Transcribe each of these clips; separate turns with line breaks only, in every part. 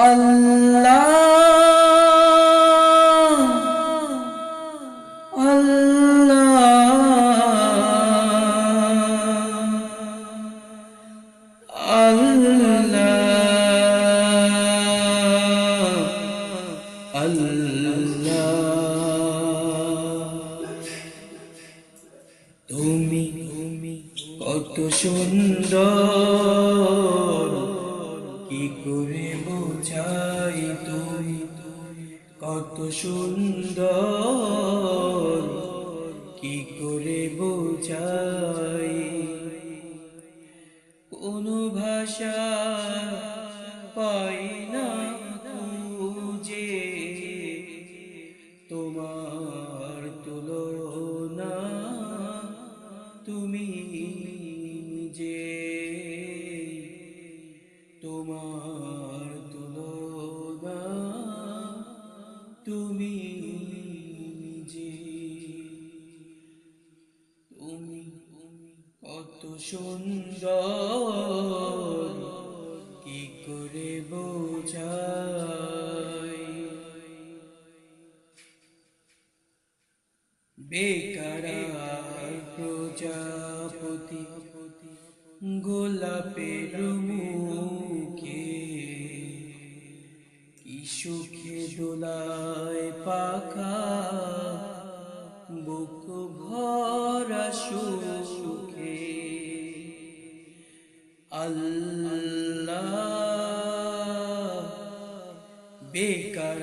আল্লাহ আল্লাহ আল্লাহ তুমি তুমি কত সুন্দর বোঝাই তুমি, কত সুন্দর, কি করে বোঝাই? কোনো ভাষা পাই না খুঁজে, তোমার তুলনা তুমি যে, তোমার তুমি যে তুমি কত সুন্দর কি করে বোঝাই বেকার প্রজাপতি গোলাপের মুখে কি দোলায় পাখা বুক ভরা সুখে। আল্লাহ বেকার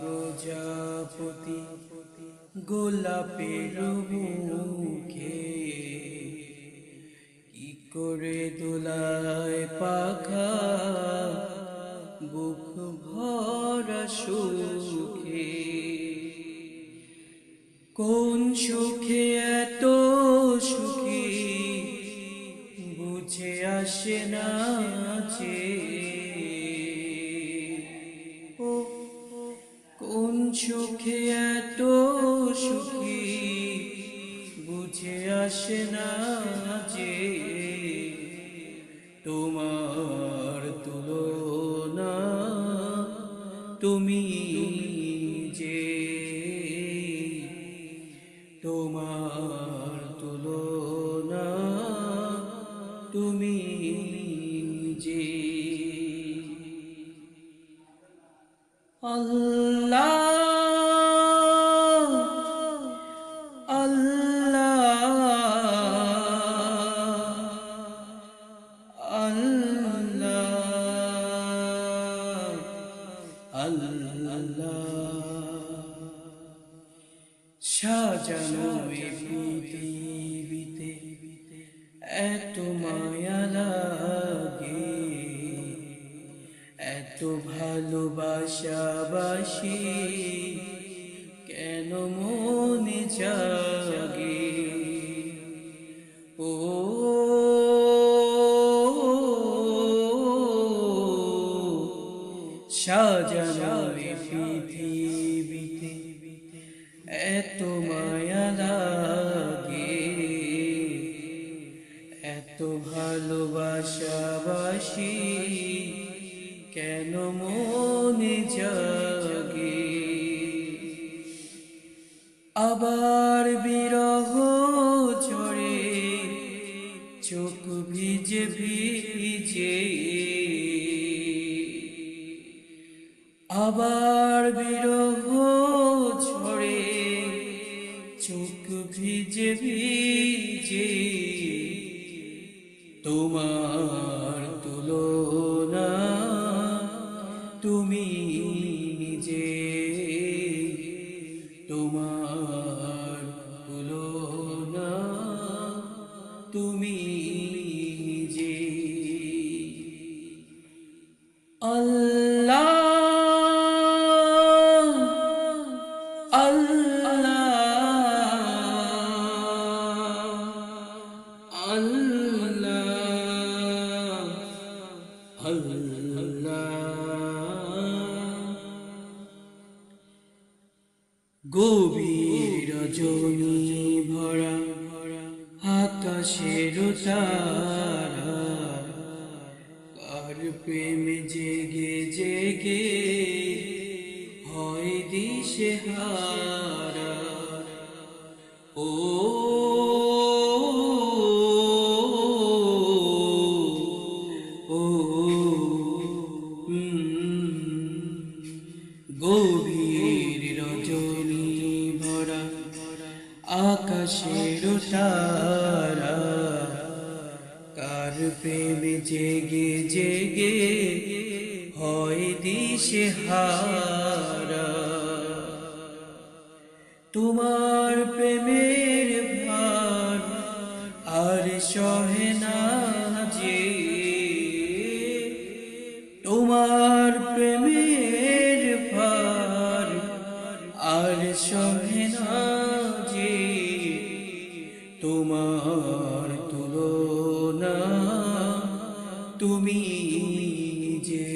প্রজাপতি গোলাপের মুখে। কি করে দোলায় পাখা সুখে। কোন সুখে এত সুখী? বুঝে আসে না যে। কোন সুখে এত সুখী? বুঝে আসে না যে। তোমার তুমি যে তোমার তুলনা তুমি আল্লাহ। সাজানো পৃথিবীতে এত মায়া লাগে এত ভালোবাসাবাসি কেন সাজানো পৃথিবীতে এত মায়া লাগে, এত ভালোবাসাবাসি, কেন মনে জাগে? আবার বিরহ ঝরে, চোখ ভিজে ভিজে আবার বিরহ ছড়ে চোখ ভিজে ভিজে। তোমার তুলনা তুমি আল্লাহ গভীর রজনী ভরা আকাশের তারা কার প্রেমে জেগে জেগে হয় দিশে হারা ও গভীর রজনী ভরা আকাশের তারা। কার প্রেমে জেগে জেগে হয় দিশে হারা তোমার তুলনা তুমি যে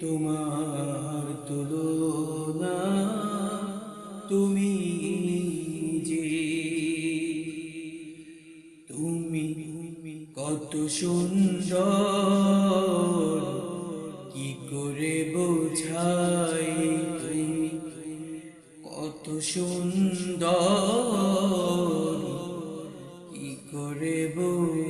তোমার তুলনা তুমি যে তুমি কত সুন্দর কি করে বোঝাই কত সুন্দর কি করে বোঝাই